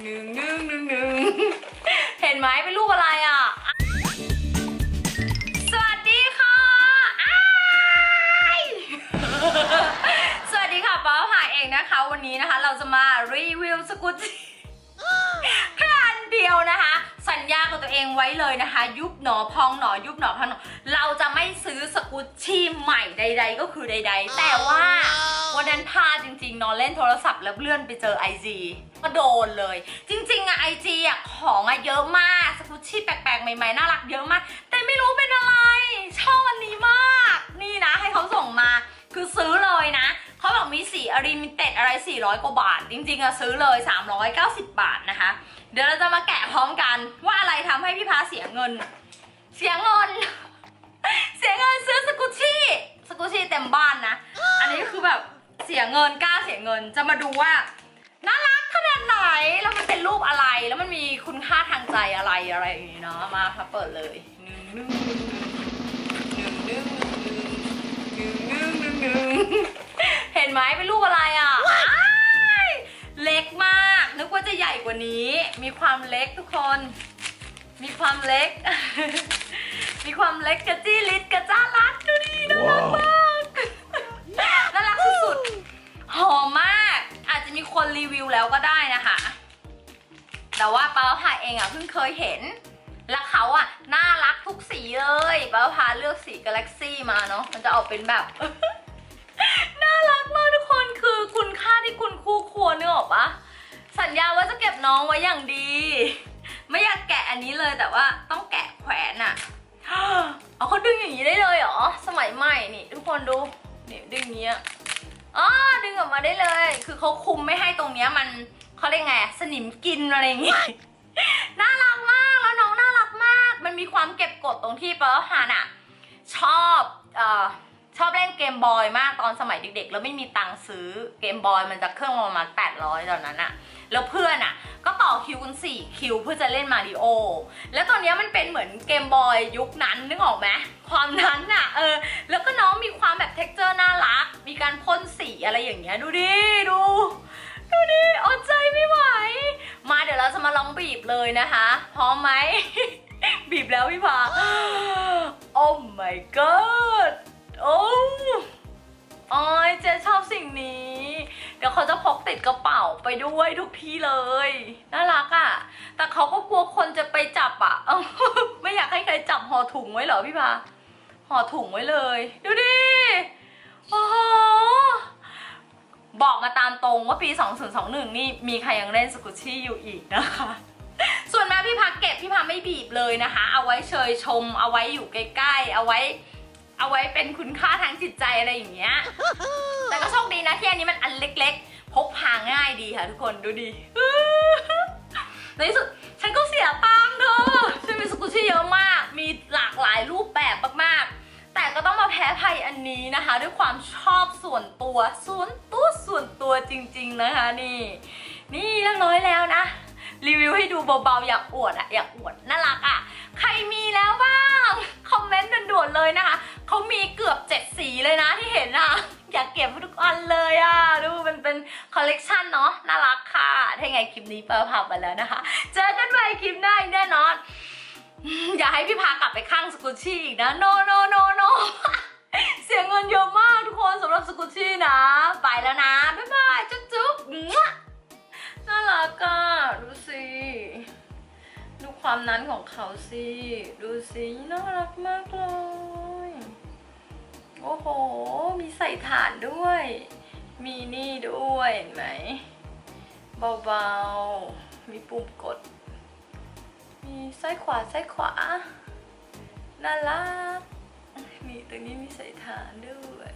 หนึ่งหนึ่งหนึ่งหนึ่งเห็นไหมเป็นรูปอะไรอะ สวัสดีค่ะอ้ายสวัสดีค่ะป้าผ่าเองนะคะ วันนี้นะคะเราจะมารีวิวสกุตชี่แค่อันเดียวนะคะ สัญญากับตัวเองไว้เลยนะคะ ยุบหนอพองหนอยุบหนอพองหนอเราจะไม่ซื้อสกุตชี่ใหม่ใด ๆ ก็คือใด ๆ แต่ว่าวั นนั้นพลาจริงๆ นอนเล่นโทรศัพท์แล้วเลื่อนไปเจอ IG ก็โดนเลย จริง ๆอะ IG อะของอะเยอะมากสกุตชี่แปลกๆ ใหม่ๆ น่ารักเยอะมาก แต่ไม่รู้เป็นอะไร ชอบอันนี้มาก นี่นะให้เขาส่งมาคือซื้อเลยนะ เขาบอกมีสีอริมิเต็ดอะไร 400 กว่าบาท จริงๆอะซื้อเลย 390 บาทนะคะ เดี๋ยวเราจะมาแกะพร้อมกันว่าอะไรทำให้พี่พาเสียเงิน เสียเงิน เงินกล้าเสียเงินจะมาดูว่าน่ารักขนาดไหนแล้วมันเป็นรูปอะไรแล้วมันมีคุณค่าทางใจอะไรอะไรอย่างนี้เนาะมาค่ะเปิดเลยหนึ่งหนึ่งหนึ่งหนึ่งหนึ่งหนึ่งหนึ่งหนึ่งเห็นไหมเป็นรูปอะไรอะเล็กมากนึกว่าจะใหญ่กว่านี้ มีความเล็กทุกคน มีความเล็ก มีความเล็กกระจี้ลิดกระจ้ารัดดูดีน่ารักมาก เองอะเพิ่งเคยเห็น แล้วเขาอะน่ารักทุกสีเลยป้าพาเลือกสีกาแล็กซี่มาเนาะมันจะออกเป็นแบบ น่ารักมากทุกคนคือคุณค่าที่คุณคู่ควรเนื้อออกปะสัญญาว่าจะเก็บน้องไว้อย่างดี ไม่อยากแกะอันนี้เลยแต่ว่าต้องแกะแขวนอะเอาเขาดึงอย่างนี้ได้เลยเหรอ สมัยใหม่นี่ ทุกคนดูนี่ดึงเงี้ยอ๋อดึงออกมาได้เลย คือเขาคุมไม่ให้ตรงเนี้ยมันเขาเรียกไง สนิมกินอะไรอย่างงี้ น่ารักมากแล้วน้องน่ารักมาก มันมีความเก็บกดตรงที่เปอร์ฮานอะชอบเอ่อชอบเล่นเกมบอยมากตอนสมัยเด็กๆ แล้วไม่มีตังค์ซื้อเกมบอยมันจะเครื่องประมาณ800ตอนนั้นอะแล้วเพื่อนอะก็ต่อคิวกัน4คิวเพื่อจะเล่นมาริโอแล้วตอนนี้มันเป็นเหมือนเกมบอยยุคนั้นนึกออกไหมความนั้นอะเออ แล้วก็น้องมีความแบบเท็กเจอร์น่ารัก มีการพ่นสีอะไรอย่างเงี้ยดูดิดู ดูดิอดใจไม่ไหว บีบเลยนะคะ พร้อมไหม บีบแล้วพี่พาโอ้ my god โอ้โอ้ยเจ๊ชอบสิ่งนี้ เดี๋ยวเขาจะพกติดกระเป๋าไปด้วยทุกที่เลย น่ารักอะ่ะ แต่เขาก็กลัวคนจะไปจับอะ่ะ ไม่อยากให้ใครจับห่อถุงไว้เหรอพี่พาห่อถุงไว้เลย ดูดิ โอ้โห บอกมาตามตรงว่าปี 2021 นี่มีใครยังเล่นสกุชชี่อยู่อีกนะคะ ส่วนมาพี่พักเก็บพี่พักไม่บีบเลยนะคะ เอาไว้เชยชม เอาไว้อยู่ใกล้ๆ เอาไว้ เอาไว้เป็นคุณค่าทางจิตใจอะไรอย่างเงี้ย แต่ก็โชคดีนะที่อันนี้มันอันเล็กๆ พกพาง่ายดีค่ะทุกคนดูดิในที่สุดฉันก็เสียตังค์เธอฉันมีสกุชชี่เยอะมาก มีหล นี้นะคะ ด้วยความชอบส่วนตัวส่วนตัวส่วนตัวจริง ๆนะคะนี่ นี่เรียบร้อยแล้วนะ รีวิวให้ดูเบาๆอยากอวดอะอยากอวดน่ารักอะใครมีแล้วบ้างคอมเมนต์ด่วนๆเลยนะคะเขามีเกือบเจ็ดสีเลยนะที่เห็นอะอยากเก็บทุกอันเลยอะดูมันเป็นคอลเลกชันเนาะน่ารักค่ะถ้าไงคลิปนี้เปิดภาพไปแล้วนะคะ เจอกันใหม่คลิปหน้าแน่นอน อย่าให้พี่พากลับไปข้างสกุชชี่อีกนะ โนโนโนโน เสียเงินเยอะมากทุกคนสำหรับสกุชชี่นะ ไปแล้วนะ บ๊ายบายจุ๊บจุ๊บน่ารักอะดูสิดูความนั้นของเขาสิดูสิน่ารักมากเลย โอ้โห มีใส่ฐานด้วย มีนี่ด้วยเห็นไหมเบาๆ มีปุ่มกด มีซ้ายขวาซ้ายขวาน่ารัก นี่ตรงนี้มีใส่ฐานด้วย